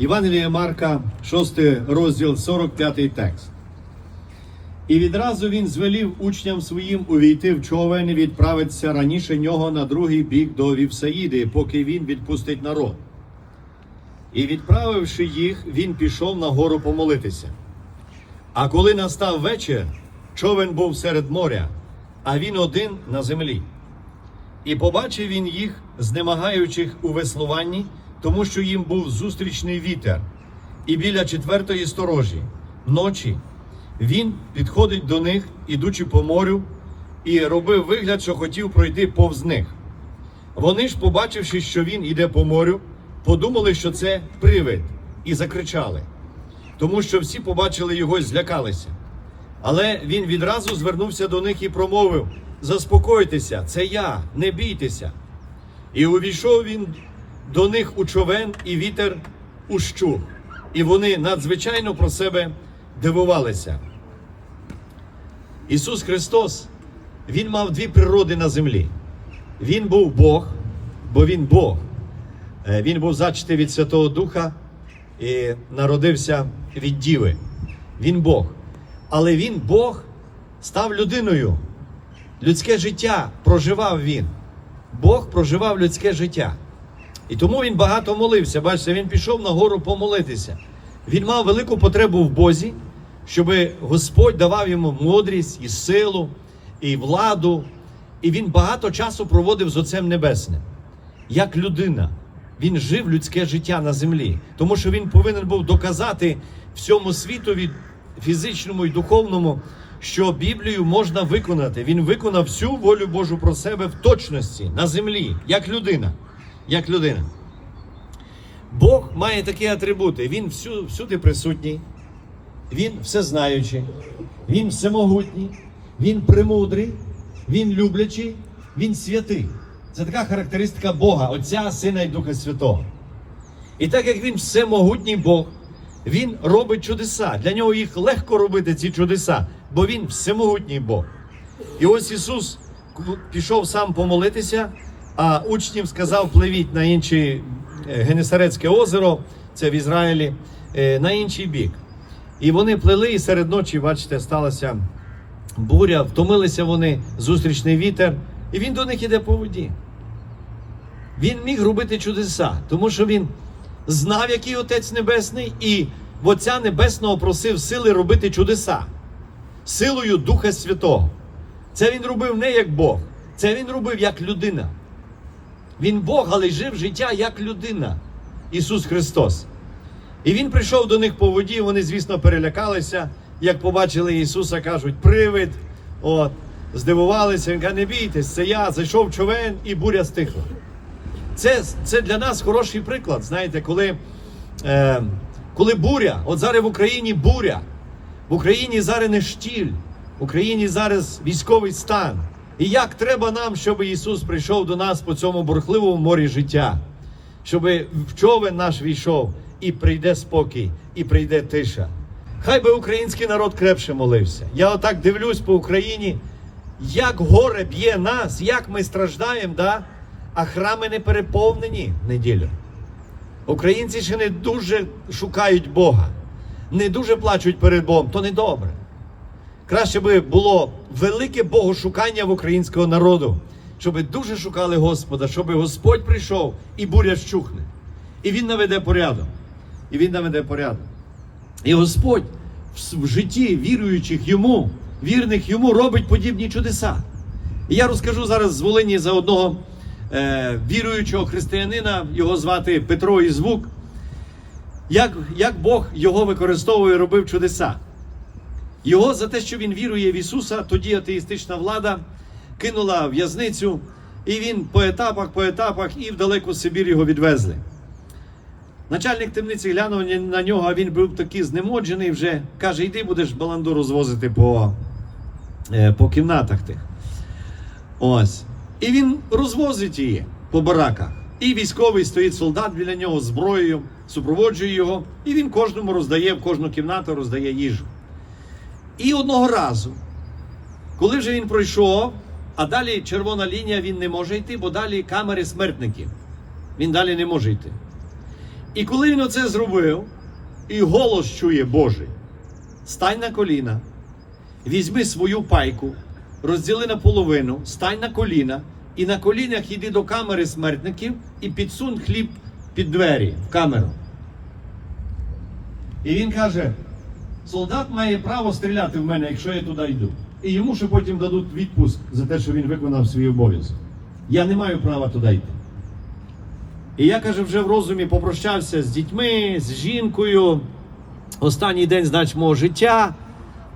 Євангелія Марка, 6 розділ, 45 текст. І відразу він звелів учням своїм увійти в човен і відправитися раніше нього на другий бік до Вівсаїди, поки він відпустить народ. І відправивши їх, він пішов на гору помолитися. А коли настав вечір, човен був серед моря, а він один на землі. І побачив він їх, знемагаючих у веслуванні, тому що їм був зустрічний вітер. І біля четвертої сторожі, ночі, він підходить до них, ідучи по морю, і робив вигляд, що хотів пройти повз них. Вони ж, побачивши, що він іде по морю, подумали, що це привид, і закричали, тому що всі побачили його і злякалися. Але він відразу звернувся до них і промовив: Заспокойтеся, це я, не бійтеся. І увійшов він до них у човен, і вітер ущух. І вони надзвичайно про себе дивувалися. Ісус Христос, Він мав дві природи на землі. Він був Бог, бо Він Бог. Е, Він був зачатий від Святого Духа і народився від Діви. Він Бог. Але Він Бог став людиною. Людське життя проживав він. Бог проживав людське життя. І тому він багато молився. Бачите, він пішов на гору помолитися. Він мав велику потребу в Бозі, щоб Господь давав йому мудрість і силу, і владу. І він багато часу проводив з Отцем Небесним. Як людина, він жив людське життя на землі, тому що він повинен був доказати всьому світові, фізичному і духовному, що Біблію можна виконати. Він виконав всю волю Божу про себе в точності на землі, як людина. Як людина. Бог має такі атрибути. Він всю, всюди присутній, він всезнаючий, він всемогутній, він премудрий, він люблячий, він святий. Це така характеристика Бога, Отця, Сина і Духа Святого. І так як він всемогутній Бог, він робить чудеса. Для нього їх легко робити, ці чудеса, бо він всемогутній Бог. І ось Ісус пішов сам помолитися, а учнів сказав, пливіть на інше Генесарецьке озеро, це в Ізраїлі, е, на інший бік. І вони плили, і серед ночі, бачите, сталася буря, втомилися вони, зустрічний вітер, і він до них іде по воді. Він міг робити чудеса, тому що він знав, який Отець Небесний, і в Отця Небесного просив сили робити чудеса, силою Духа Святого. Це він робив не як Бог, це він робив як людина. Він Бог, але жив життя як людина, Ісус Христос. І Він прийшов до них по воді, вони, звісно, перелякалися, як побачили Ісуса, кажуть, привид. От, здивувалися, він каже, не бійтесь, це я, зайшов човен і буря стихла. Це, це для нас хороший приклад. Знаєте, коли, е, коли буря, от зараз в Україні буря, в Україні зараз не штіль, в Україні зараз військовий стан. І як треба нам, щоб Ісус прийшов до нас по цьому бурхливому морі життя, щоб в човен наш війшов і прийде спокій, і прийде тиша. Хай би український народ крепше молився. Я отак дивлюсь по Україні, як горе б'є нас, як ми страждаємо, да? а храми не переповнені неділю. Українці ще не дуже шукають Бога, не дуже плачуть перед Богом, то не добре. Краще би було велике богошукання в українського народу, щоб дуже шукали Господа, щоб Господь прийшов і буря щухне. І Він наведе порядок. І Він наведе порядок. І Господь в житті віруючих йому, вірних йому, робить подібні чудеса. І я розкажу зараз з Волині за одного е, віруючого християнина, його звати Петро Ізвук, як, як Бог його використовує, робив чудеса. Його за те, що він вірує в Ісуса, тоді атеїстична влада кинула в'язницю, і він по етапах, по етапах і в далеку Сибір його відвезли. Начальник темниці глянув на нього, а він був такий знемоджений вже. Каже, йди будеш баланду розвозити по, е, по кімнатах тих. Ось. І він розвозить її по бараках. І військовий стоїть солдат біля нього зброєю, супроводжує його, і він кожному роздає, в кожну кімнату роздає їжу. І одного разу, коли вже він пройшов, а далі червона лінія він не може йти, бо далі камери смертників. Він далі не може йти. І коли він оце зробив, і голос чує Божий, стань на коліна, візьми свою пайку, розділи на половину, стань на коліна, і на колінах йди до камери смертників і підсунь хліб під двері в камеру. І він каже: солдат має право стріляти в мене, якщо я туди йду. І йому ще потім дадуть відпуск за те, що він виконав свій обов'язок. Я не маю права туди йти. І я каже, вже в розумі попрощався з дітьми, з жінкою. Останній день, значить, мого життя.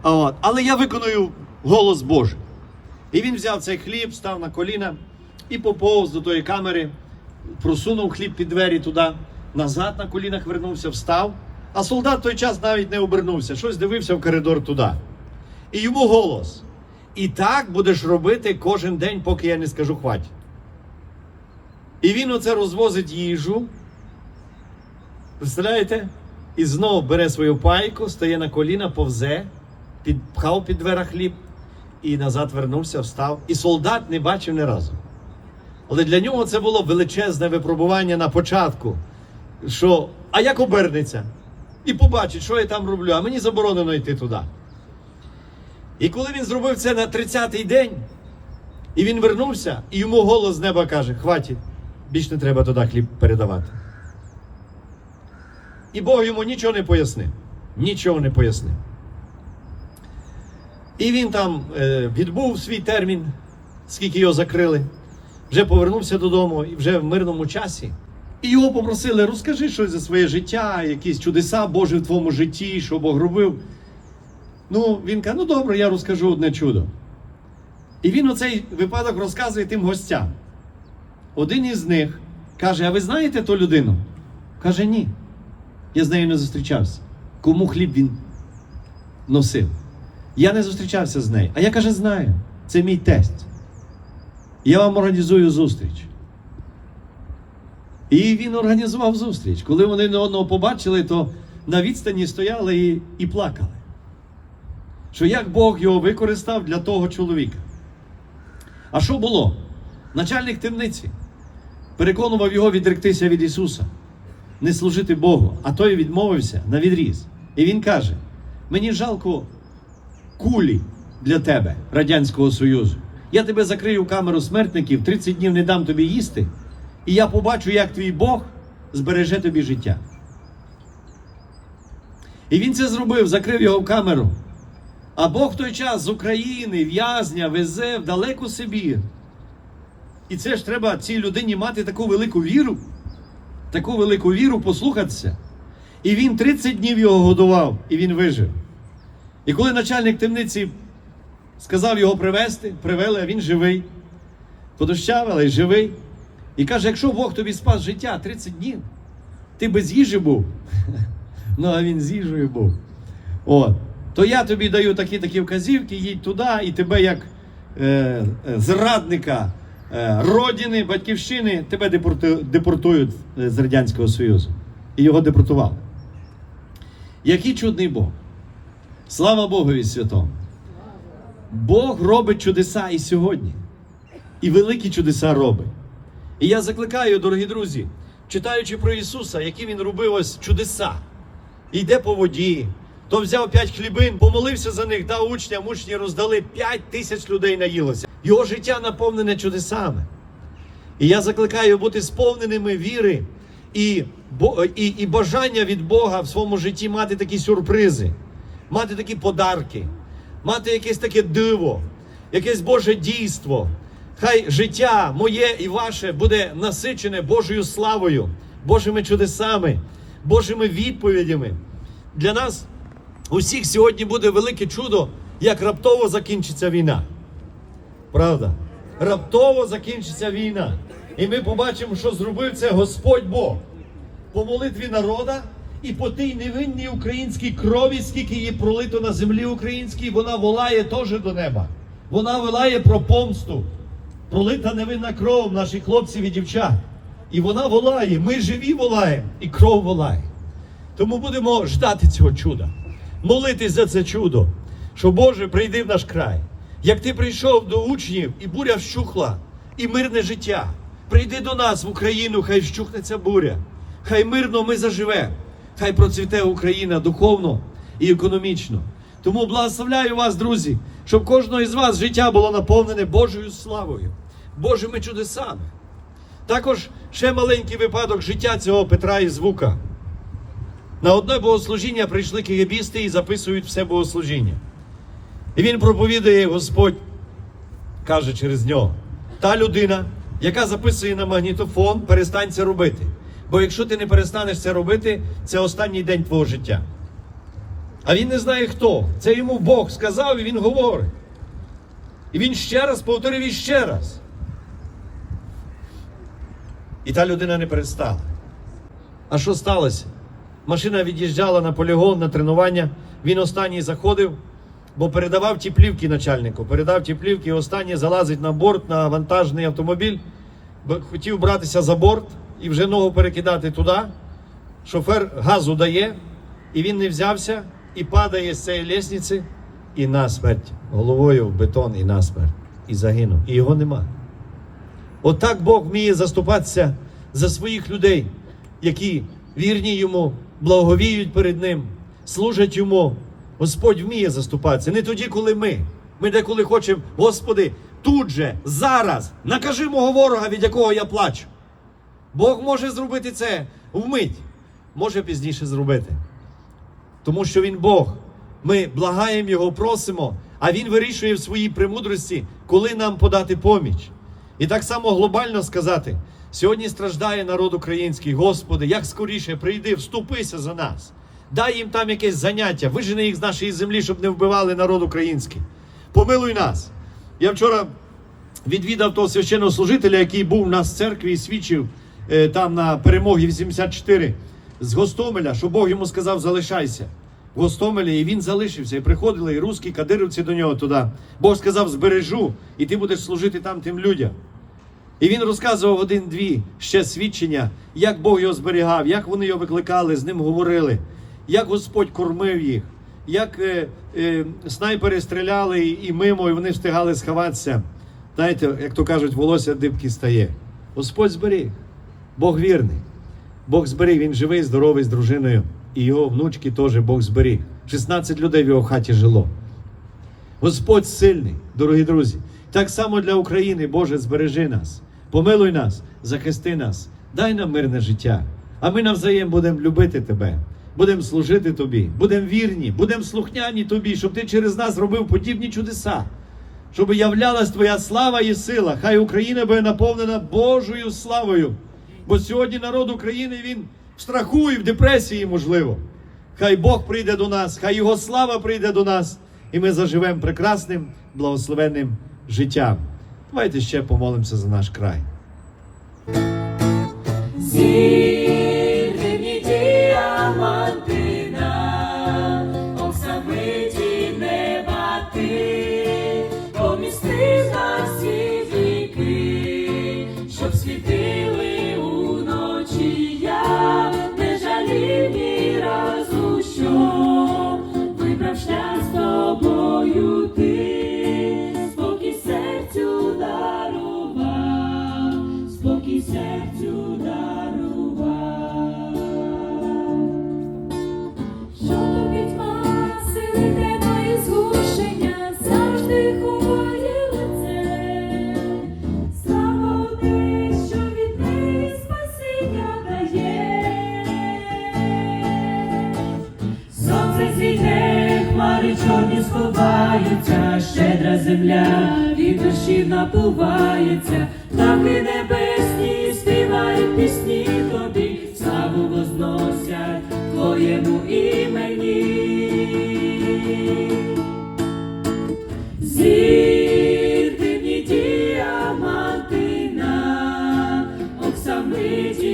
От. Але я виконую голос Божий. І він взяв цей хліб, став на коліна і поповз до тої камери, просунув хліб під двері туди, назад на колінах вернувся, встав. А солдат той час навіть не обернувся, щось дивився в коридор туди. І йому голос. І так будеш робити кожен день, поки я не скажу хватить. І він оце розвозить їжу. Представляєте? І знову бере свою пайку, стає на коліна, повзе, підпхав під дверях хліб і назад вернувся, встав. І солдат не бачив ні разу. Але для нього це було величезне випробування на початку. Що, а як обернеться? І побачить, що я там роблю, а мені заборонено йти туди. І коли він зробив це на 30-й день, і він вернувся, і йому голос з неба каже: хватить, більш не треба туди хліб передавати. І Бог йому нічого не пояснив. Нічого не пояснив. І він там е, відбув свій термін, скільки його закрили, вже повернувся додому і вже в мирному часі. І його попросили, розкажи щось за своє життя, якісь чудеса Божі в твоєму житті, що Бог робив. Ну, він каже, ну добре, я розкажу одне чудо. І він оцей випадок розказує тим гостям. Один із них каже: А ви знаєте ту людину? Каже, ні. Я з нею не зустрічався. Кому хліб він носив? Я не зустрічався з нею. А я каже, знаю. Це мій тесть. Я вам організую зустріч. І він організував зустріч. Коли вони не одного побачили, то на відстані стояли і, і плакали. Що як Бог його використав для того чоловіка. А що було? Начальник темниці переконував його відректися від Ісуса, не служити Богу, а той відмовився на відріз. І він каже: мені жалко кулі для тебе, Радянського Союзу. Я тебе закрию в камеру смертників, 30 днів не дам тобі їсти, і я побачу, як твій Бог збереже тобі життя. І він це зробив, закрив його в камеру. А Бог в той час з України в'язня везе в далеку Сибір. І це ж треба цій людині мати таку велику віру, таку велику віру послухатися. І він 30 днів його годував, і він вижив. І коли начальник темниці сказав його привезти, привели, а він живий, подощав, але й живий. І каже: якщо Бог тобі спас життя 30 днів, ти без їжі був. Ну, а він з їжею був. От. То я тобі даю такі такі вказівки, їдь туди, і тебе як е, е, зрадника е, родини, батьківщини, тебе депорту, депортують з Радянського Союзу. І його депортували. Який чудний Бог. Слава Богові святому. Бог робить чудеса і сьогодні. І великі чудеса робить. І я закликаю, дорогі друзі, читаючи про Ісуса, які Він робив ось чудеса, йде по воді, то взяв п'ять хлібин, помолився за них, дав учням, учні роздали п'ять тисяч людей наїлося. Його життя наповнене чудесами. І я закликаю бути сповненими віри і, і, і бажання від Бога в своєму житті мати такі сюрпризи, мати такі подарки, мати якесь таке диво, якесь Боже дійство. Хай життя моє і ваше буде насичене Божою славою, Божими чудесами, Божими відповідями. Для нас усіх сьогодні буде велике чудо, як раптово закінчиться війна. Правда? Раптово закінчиться війна. І ми побачимо, що зробив це Господь Бог по молитві народа і по тій невинній українській крові, скільки її пролито на землі українській, вона волає теж до неба. Вона волає про помсту. Пролита невинна кров наших хлопців і дівчат. І вона волає. Ми живі волаємо, і кров волає. Тому будемо ждати цього чуда, молитись за це чудо, що Боже прийди в наш край. Як ти прийшов до учнів, і буря вщухла, і мирне життя. Прийди до нас в Україну, хай вщухне ця буря. Хай мирно ми заживе, хай процвіте Україна духовно і економічно. Тому благословляю вас, друзі, щоб кожного із вас життя було наповнене Божою славою, Божими чудесами. Також ще маленький випадок життя цього Петра і звука. На одне богослужіння прийшли кигебісти і записують все богослужіння. І він проповідує Господь, каже через нього. Та людина, яка записує на магнітофон, перестань це робити. Бо якщо ти не перестанеш це робити, це останній день твого життя. А він не знає хто. Це йому Бог сказав, і він говорить. І він ще раз повторив і ще раз. І та людина не перестала. А що сталося? Машина від'їжджала на полігон, на тренування. Він останній заходив, бо передавав ті плівки начальнику. Передав ті плівки, і останній залазить на борт на вантажний автомобіль, бо хотів братися за борт і вже ногу перекидати туди. Шофер газу дає, і він не взявся і падає з цієї лісниці, і насмерть головою в бетон, і насмерть. І загинув. І його нема. Отак Бог вміє заступатися за своїх людей, які вірні йому, благовіють перед ним, служать йому. Господь вміє заступатися. Не тоді, коли ми. Ми деколи хочемо, Господи, тут же, зараз, накажи мого ворога, від якого я плачу. Бог може зробити це вмить, може пізніше зробити. Тому що Він Бог. Ми благаємо Його, просимо, а Він вирішує в своїй премудрості, коли нам подати поміч. І так само глобально сказати: сьогодні страждає народ український, Господи, як скоріше прийди, вступися за нас. Дай їм там якесь заняття, вижени їх з нашої землі, щоб не вбивали народ український. Помилуй нас. Я вчора відвідав того священного служителя, який був у нас в церкві і свідчив е, там на перемогі 84 з Гостомеля, що Бог йому сказав: залишайся в Гостомелі, і він залишився. І приходили і русські кадировці до нього туди. Бог сказав: збережу, і ти будеш служити там тим людям. І він розказував один-дві ще свідчення, як Бог його зберігав, як вони його викликали, з ним говорили, як Господь кормив їх, як е, е, снайпери стріляли і мимо, і вони встигали сховатися. Знаєте, як то кажуть, волосся дибки стає. Господь зберіг, Бог вірний. Бог зберіг, він живий, здоровий з дружиною. І його внучки теж Бог зберіг. 16 людей в його хаті жило. Господь сильний, дорогі друзі. Так само для України, Боже, збережи нас, помилуй нас, захисти нас, дай нам мирне життя. А ми навзаєм будемо любити Тебе, будемо служити Тобі, будемо вірні, будемо слухняні Тобі, щоб Ти через нас робив подібні чудеса, щоб являлась Твоя слава і сила. Хай Україна буде наповнена Божою славою. Бо сьогодні народ України він в страху і в депресії, можливо. Хай Бог прийде до нас, хай Його слава прийде до нас, і ми заживемо прекрасним, благословенним життям. Давайте ще помолимося за наш край. чорні сховається, щедра земля, і душі напувається, так і небесні співають пісні тобі, славу возносять твоєму імені. Зір дивні діамантина, оксамиті